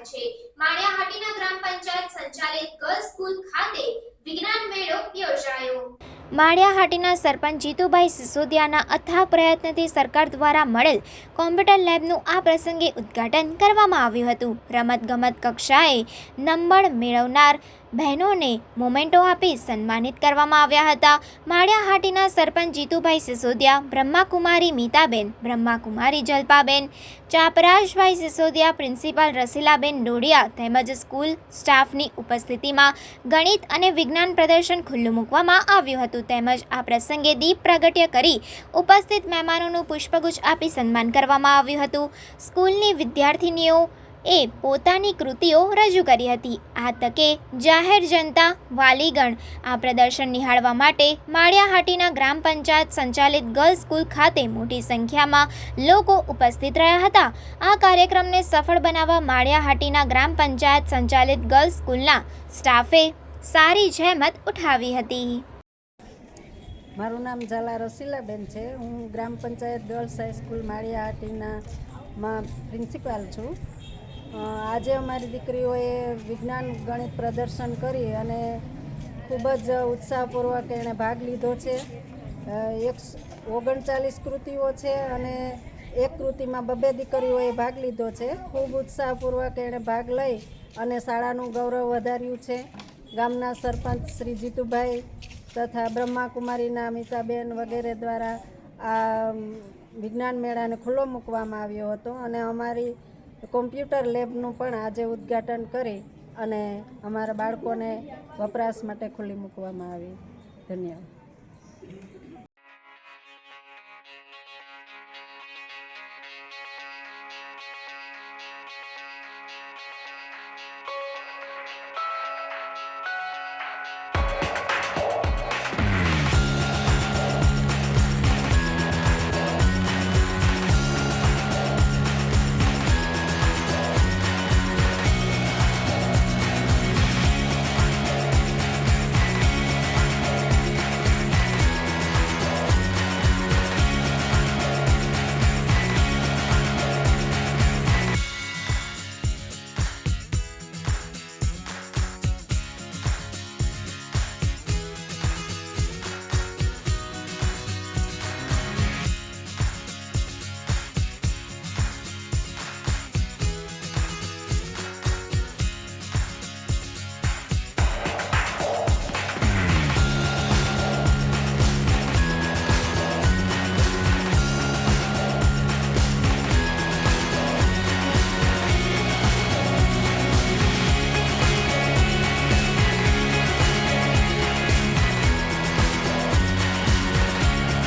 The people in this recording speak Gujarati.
જાહેર છે. માળિયાહાટીના ગ્રામ પંચાયત સંચાલિત ગર્લ્સ સ્કૂલ ખાતે વિજ્ઞાન મેળો યોજાયો. માળિયાહાટીના સરપંચ જીતુભાઈ સિસોદિયાના અથાગ પ્રયત્નથી સરકાર દ્વારા મળેલ કોમ્પ્યુટર લેબનું આ પ્રસંગે ઉદ્ઘાટન કરવામાં આવ્યું હતું. રમતગમત કક્ષાએ નંબર મેળવનાર બહેનોને મોમેન્ટો આપી સન્માનિત કરવામાં આવ્યા હતા. માળિયાહાટીના સરપંચ જીતુભાઈ સિસોદિયા, બ્રહ્માકુમારી મીતાબેન, બ્રહ્માકુમારી જલ્પાબેન, ચાપરાજભાઈ સિસોદિયા, પ્રિન્સિપાલ રસીલાબેન ડોડિયા તેમજ સ્કૂલ સ્ટાફની ઉપસ્થિતિમાં ગણિત અને વિજ્ઞાન પ્રદર્શન ખુલ્લું મૂકવામાં આવ્યું હતું. તેમજ આ પ્રસંગે દીપ પ્રાગટ્ય કરી ઉપસ્થિત મહેમાનોનું પુષ્પગુચ્છ આપી સન્માન કરવામાં આવ્યું હતું. સ્કૂલની વિદ્યાર્થિનીઓ એ પોતાની કૃતિઓ રજૂ કરી હતી. આ તકે જાહેર જનતા, વાલીગણ આ પ્રદર્શન નિહાળવા માટે માળિયાહાટીના ગ્રામ પંચાયત સંચાલિત ગર્લ્સ સ્કૂલ ખાતે મોટી સંખ્યામાં લોકો ઉપસ્થિત રહ્યા હતા. આ કાર્યક્રમને સફળ બનાવવા માળિયાહાટીના ગ્રામ પંચાયત સંચાલિત ગર્લ્સ સ્કૂલના સ્ટાફે સારી જહેમત ઉઠાવી હતી. મારું નામ ઝાલા રસીલાબેન છે. હું ગ્રામ panchayat girls high school Maliya Hatina માં પ્રિન્સિપાલ છું. આજે અમારી દીકરીઓએ વિજ્ઞાન ગણિત પ્રદર્શન કરી અને ખૂબ જ ઉત્સાહપૂર્વક એણે ભાગ લીધો છે. એક ઓગણચાલીસ કૃતિઓ છે અને એક કૃતિમાં બબે દીકરીઓએ ભાગ લીધો છે. ખૂબ ઉત્સાહપૂર્વક એણે ભાગ લઈ અને શાળાનું ગૌરવ વધાર્યું છે. ગામના સરપંચ શ્રી જીતુભાઈ તથા બ્રહ્માકુમારીના અમિતાબેન વગેરે દ્વારા આ વિજ્ઞાન મેળાને ખુલ્લો મૂકવામાં આવ્યો હતો અને અમારી કોમ્પ્યુટર લેબનું પણ આજે ઉદ્ઘાટન કરી અને અમારા બાળકોને વપરાશ માટે ખુલ્લી મૂકવામાં આવી. ધન્યવાદ.